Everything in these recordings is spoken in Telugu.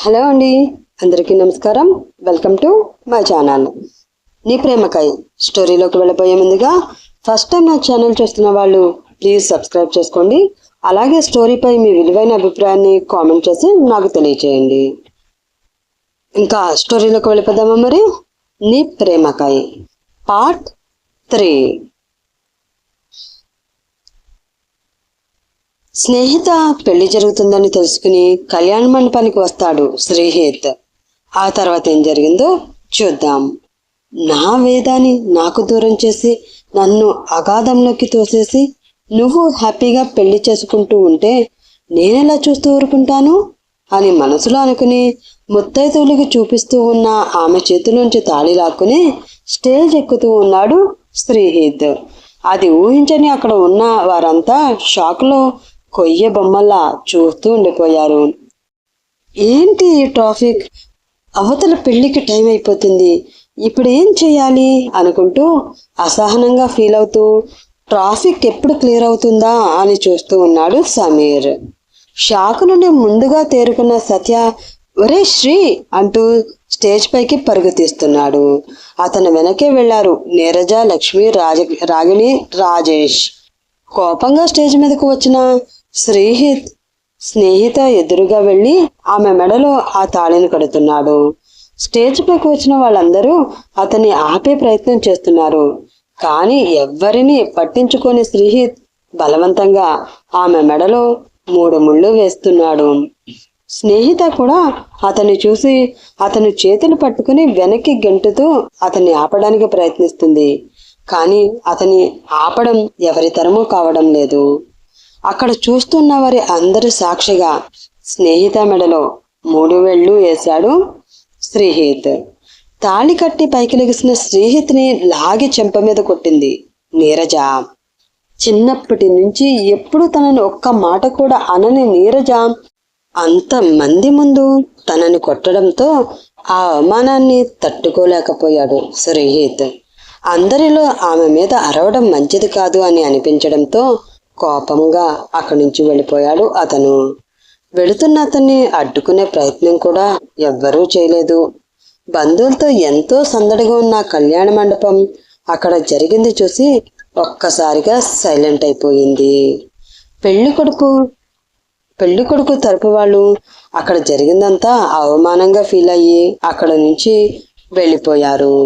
హలో అండి. అందరికీ నమస్కారం. వెల్కమ్ టు మై ఛానల్ నీ ప్రేమకాయ స్టోరీలోకి వెళ్ళిపోయే ముందుగా ఫస్ట్ టైం నా ఛానల్ చూస్తున్న వాళ్ళు ప్లీజ్ సబ్స్క్రైబ్ చేసుకోండి. అలాగే స్టోరీపై మీ విలువైన అభిప్రాయాన్ని కామెంట్ చేసి నాకు తెలియచేయండి. ఇంకా స్టోరీలోకి వెళ్ళిపోదామా మరి? నీ ప్రేమకాయ పార్ట్ త్రీ. స్నేహిత పెళ్ళి జరుగుతుందని తెలుసుకుని కళ్యాణ మండపానికి వస్తాడు శ్రీహిత్. ఆ తర్వాత ఏం జరిగిందో చూద్దాం. నా వేదాన్ని నాకు దూరం చేసి నన్ను అగాధంలోకి తోసేసి నువ్వు హ్యాపీగా పెళ్ళి చేసుకుంటూ ఉంటే నేనెలా చూస్తూ ఊరుకుంటాను? అని మనసులో అనుకుని ముత్తైదువులకు చూపిస్తూ ఉన్న ఆమె చేతిలోంచి తాళి లాక్కుని స్టేజ్ ఎక్కుతూ ఉన్నాడు శ్రీహిత్. అది ఊహించని అక్కడ ఉన్న వారంతా షాక్లో కొయ్య బొమ్మల్లా చూస్తూ ఉండిపోయారు. ఏంటి ఈ ట్రాఫిక్? అవతల పెళ్ళికి టైం అయిపోతుంది. ఇప్పుడు ఏం చేయాలి? అనుకుంటూ అసహనంగా ఫీల్ అవుతూ ట్రాఫిక్ ఎప్పుడు క్లియర్ అవుతుందా అని చూస్తూ ఉన్నాడు సమీర్. షాక్ నుండి ముందుగా తేరుకున్న సత్య ఒరే శ్రీ అంటూ స్టేజ్ పైకి పరుగు తీస్తున్నాడు. అతను వెనకే వెళ్ళారు నీరజ లక్ష్మి రాజ రాగిణి రాజేష్. కోపంగా స్టేజ్ మీదకు వచ్చిన శ్రీహిత్ స్నేహిత ఎదురుగా వెళ్ళి ఆమె మెడలో ఆ తాళిని కడుతున్నాడు. స్టేజ్ పైకి వచ్చిన వాళ్ళందరూ అతన్ని ఆపే ప్రయత్నం చేస్తున్నారు. కానీ ఎవ్వరిని పట్టించుకొని శ్రీహిత్ బలవంతంగా ఆమె మెడలో మూడు ముళ్ళు వేస్తున్నాడు. స్నేహిత కూడా అతన్ని చూసి అతని చేతులు పట్టుకుని వెనక్కి గెంటుతూ అతన్ని ఆపడానికి ప్రయత్నిస్తుంది. కానీ అతని ఆపడం ఎవరి తరమూ కావడం లేదు. అక్కడ చూస్తున్న వారి అందరి సాక్షిగా స్నేహిత మెడలో మూడు వేళ్ళు వేశాడు శ్రీహిత్. తాళి కట్టి పైకి లెగిసిన శ్రీహిత్ని లాగి చెంప మీద కొట్టింది నీరజ. చిన్నప్పటి నుంచి ఎప్పుడు తనని ఒక్క మాట కూడా అనని నీరజ అంత మంది ముందు తనని కొట్టడంతో ఆ అవమానాన్ని తట్టుకోలేకపోయాడు శ్రీహిత్. అందరిలో ఆమె మీద అరవడం మంచిది కాదు అని అనిపించడంతో కోపంగా అక్కడి నుంచి వెళ్ళిపోయాడు అతను. వెళుతున్న అతన్ని అడ్డుకునే ప్రయత్నం కూడా ఎవ్వరూ చేయలేదు. బంధువులతో ఎంతో సందడిగా ఉన్న కళ్యాణ మండపం అక్కడ జరిగింది చూసి ఒక్కసారిగా సైలెంట్ అయిపోయింది. పెళ్ళి కొడుకు పెళ్ళి కొడుకు తరపు వాళ్ళు అక్కడ జరిగిందంతా అవమానంగా ఫీల్ అయ్యి అక్కడ నుంచి వెళ్ళిపోయారు.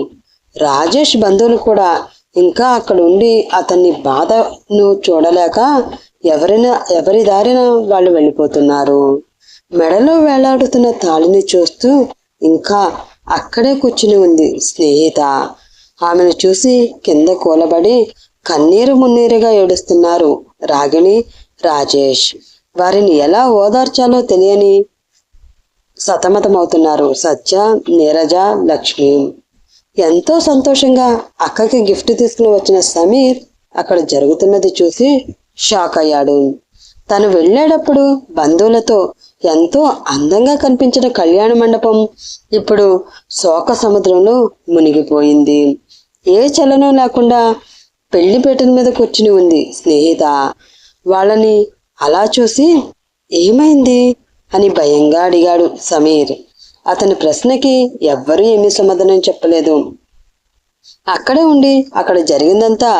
రాజేష్ బంధువులు కూడా ఇంకా అక్కడ ఉండి అతన్ని బాధను చూడలేక ఎవరిన ఎవరి దారిన వాళ్ళు వెళ్ళిపోతున్నారు. మెడలో వేలాడుతున్న తాళిని చూస్తూ ఇంకా అక్కడే కూర్చుని ఉంది స్నేహిత. ఆమెను చూసి కింద కూలబడి కన్నీరు మున్నీరుగా ఏడుస్తున్నారు రాగిణి రాజేష్. వారిని ఎలా ఓదార్చాలో తెలియని సతమతమవుతున్నారు సత్య నీరజ లక్ష్మి. ఎంతో సంతోషంగా అక్కకి గిఫ్ట్ తీసుకుని వచ్చిన సమీర్ అక్కడ జరుగుతున్నది చూసి షాక్ అయ్యాడు. తను వెళ్ళేటప్పుడు బంధువులతో ఎంతో అందంగా కనిపించిన కళ్యాణ మండపం ఇప్పుడు శోక సముద్రంలో మునిగిపోయింది. ఏ చలనం లేకుండా పెళ్ళి పీటల మీద కూర్చుని ఉంది స్నేహిత. వాళ్ళని అలా చూసి ఏమైంది అని భయంగా అడిగాడు సమీర్. అతని ప్రశ్నకి ఎవ్వరూ ఏమీ సమాధానం చెప్పలేదు. అక్కడే ఉండి అక్కడ జరిగిందంతా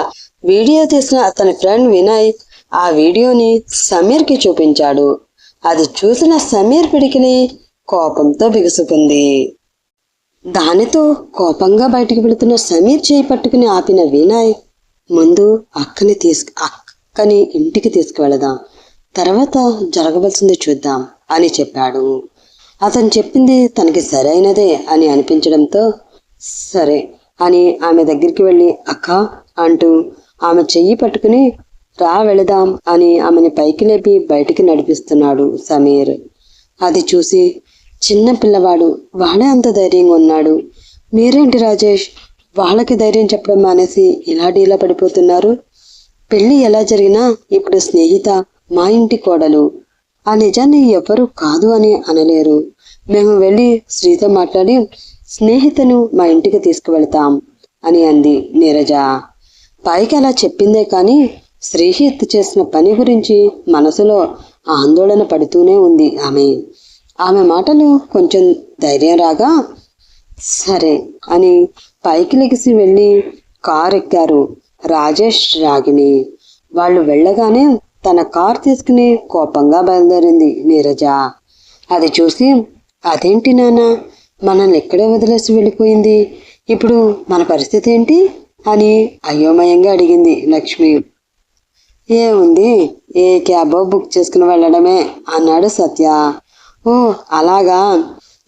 వీడియో తీసిన అతని ఫ్రెండ్ వినయ్ ఆ వీడియోని సమీర్కి చూపించాడు. అది చూసిన సమీర్ పిడికిని కోపంతో బిగుసుకుంది. దానితో కోపంగా బయటికి వెళుతున్న సమీర్ చేయి పట్టుకుని ఆపిన వినయ్ ముందు అక్కని తీసుకు అక్కని ఇంటికి తీసుకువెళదాం. తర్వాత జరగవలసింది చూద్దాం అని చెప్పాడు. అతను చెప్పింది తనకి సరైనదే అని అనిపించడంతో సరే అని ఆమె దగ్గరికి వెళ్ళి అక్క అంటూ ఆమె చెయ్యి పట్టుకుని రా వెళదాం అని ఆమెని పైకి లేపి బయటికి నడిపిస్తున్నాడు సమీర్. అది చూసి చిన్న పిల్లవాడు వాడే అంత ధైర్యంగా ఉన్నాడు. మీరేంటి రాజేష్? వాళ్ళకి ధైర్యం చెప్పడం మానేసి ఇలా డీలా పడిపోతున్నారు? పెళ్ళి ఎలా జరిగినా ఇప్పుడు స్నేహిత మా ఇంటి కోడలు. ఆ నిజాన్ని ఎవరు కాదు అని అనలేరు. మేము వెళ్ళి శ్రీతో మాట్లాడి స్నేహితును మా ఇంటికి తీసుకువెళ్తాం అని అంది నీరజ. పైకి అలా చెప్పిందే కానీ శ్రీహిత్ చేసిన పని గురించి మనసులో ఆందోళన పడుతూనే ఉంది ఆమె. ఆమె మాటలు కొంచెం ధైర్యం రాగా సరే అని పైకి లెగిసి వెళ్ళి కారు ఎక్కారు రాజేష్ రాగిణి. వాళ్ళు వెళ్ళగానే తన కార్ తీసుకుని కోపంగా బయలుదేరింది నీరజ. అది చూసి అదేంటి నాన్న? మనల్ని ఎక్కడే వదిలేసి వెళ్ళిపోయింది. ఇప్పుడు మన పరిస్థితి ఏంటి? అని అయోమయంగా అడిగింది లక్ష్మి. ఏముంది? ఏ క్యాబో బుక్ చేసుకుని వెళ్ళడమే అన్నాడు సత్య. ఓ అలాగా?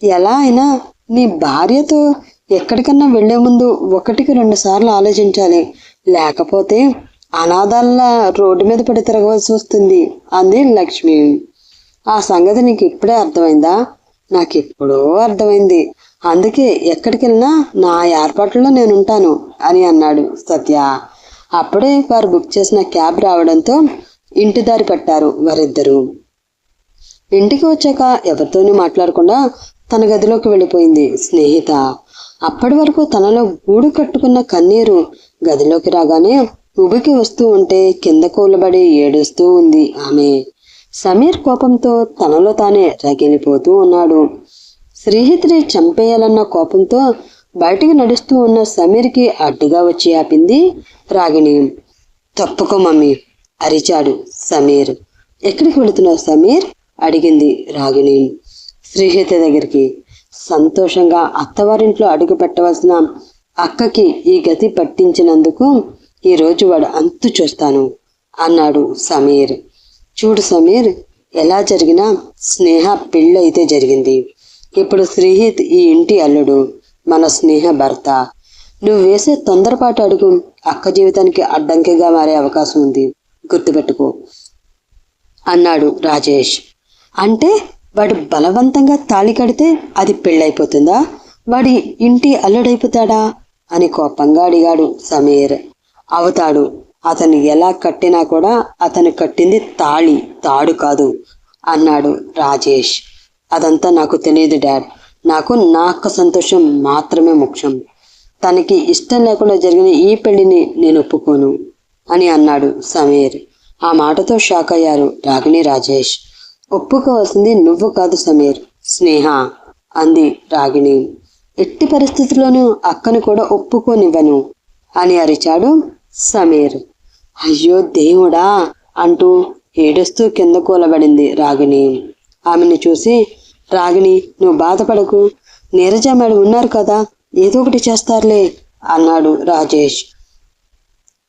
ఎలా అయినా నీ భార్యతో ఎక్కడికన్నా వెళ్ళే ముందు ఒకటికి రెండు సార్లు ఆలోచించాలి. లేకపోతే అనాథాల రోడ్డు మీద పడి తిరగవలసి వస్తుంది. అంది లక్ష్మి. ఆ సంగతి నీకు ఇప్పుడే అర్థమైందా? నాకు ఎప్పుడో అర్థమైంది. అందుకే ఎక్కడికి వెళ్ళినా నా ఏర్పాట్లలో నేను ఉంటాను అని అన్నాడు సత్య. అప్పుడే వారు బుక్ చేసిన క్యాబ్ రావడంతో ఇంటి దారి పట్టారు వారిద్దరూ. ఇంటికి వచ్చాక ఎవరితోనూ మాట్లాడకుండా తన గదిలోకి వెళ్ళిపోయింది స్నేహిత. అప్పటి వరకు తనలో గూడు కట్టుకున్న కన్నీరు గదిలోకి రాగానే ఉబికి వస్తూ ఉంటే కింద కూలబడి ఏడుస్తూ ఉంది ఆమె. సమీర్ కోపంతో తనలో తానే రగిలిపోతూ ఉన్నాడు. శ్రీహితిని చంపేయాలన్న కోపంతో బయటికి నడుస్తూ ఉన్న సమీర్కి అడ్డుగా వచ్చి ఆపింది రాగిణి. తప్పుకో మమ్మీ అరిచాడు సమీర్. ఎక్కడికి వెళుతున్నావు సమీర్? అడిగింది రాగిణి. శ్రీహిత దగ్గరికి. సంతోషంగా అత్తవారింట్లో అడుగు పెట్టవలసిన అక్కకి ఈ గతి పట్టించినందుకు ఈరోజు వాడు అంతు చూస్తాను అన్నాడు సమీర్. చూడు సమీర్ ఎలా జరిగినా స్నేహ పెళ్ళి అయితే జరిగింది. ఇప్పుడు శ్రీహిత్ ఈ ఇంటి అల్లుడు మన స్నేహ భర్త. నువ్వు వేసే తొందరపాటు అడుగు అక్క జీవితానికి అడ్డంకిగా మారే అవకాశం ఉంది. గుర్తుపెట్టుకో అన్నాడు రాజేష్. అంటే వాడు బలవంతంగా తాళి కడితే అది పెళ్ళైపోతుందా? వాడి ఇంటి అల్లుడైపోతాడా? అని కోపంగా అడిగాడు సమీర్. అవుతాడు. అతను ఎలా కట్టినా కూడా అతను కట్టింది తాళి తాడు కాదు అన్నాడు రాజేష్. అదంతా నాకు తెలియదు డాడ్. నాకు నా అక్క సంతోషం మాత్రమే ముఖ్యం. తనకి ఇష్టం లేకుండా జరిగిన ఈ పెళ్ళిని నేను ఒప్పుకోను అని అన్నాడు సమీర్. ఆ మాటతో షాక్ అయ్యారు రాగిణి రాజేష్. ఒప్పుకోవాల్సింది నువ్వు కాదు సమీర్ స్నేహ అంది రాగిణి. ఎట్టి పరిస్థితుల్లోనూ అక్కను కూడా ఒప్పుకోనివ్వను అని అరిచాడు సమీర్. అయ్యో దేవుడా అంటూ ఏడుస్తూ కింద కూలబడింది రాగిణి. ఆమెను చూసి రాగిణి నువ్వు బాధపడకు. నీరజ మేడం ఉన్నారు కదా ఏదో ఒకటి చేస్తారులే అన్నాడు రాజేష్.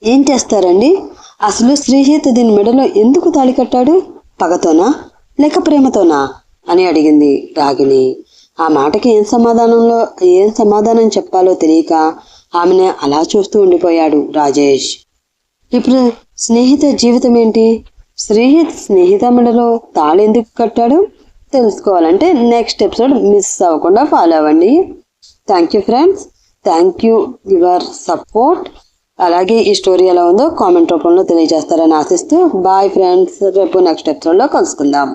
ఏం చేస్తారండి? అసలు శ్రీహిత్ దీని మెడలో ఎందుకు తాళి కట్టాడు? పగతోనా? లేక ప్రేమతోనా? అని అడిగింది రాగిణి. ఆ మాటకి ఏం సమాధానంలో ఏం సమాధానం చెప్పాలో తెలియక ఆమెను అలా చూస్తూ ఉండిపోయాడు రాజేష్. ఇప్పుడు స్నేహిత జీవితం ఏంటి? శ్రీహిత్ స్నేహిత మెడలో తాళెందుకు కట్టాడు? తెలుసుకోవాలంటే నెక్స్ట్ ఎపిసోడ్ మిస్ అవ్వకుండా ఫాలో అవ్వండి. Thank you friends thank you your support అలాగే ఈ స్టోరీ ఎలా ఉందో కామెంట్ రూపంలో తెలియజేస్తారని ఆశిస్తూ బాయ్ ఫ్రెండ్స్ రేపు నెక్స్ట్ ఎపిసోడ్లో కలుసుకుందాం.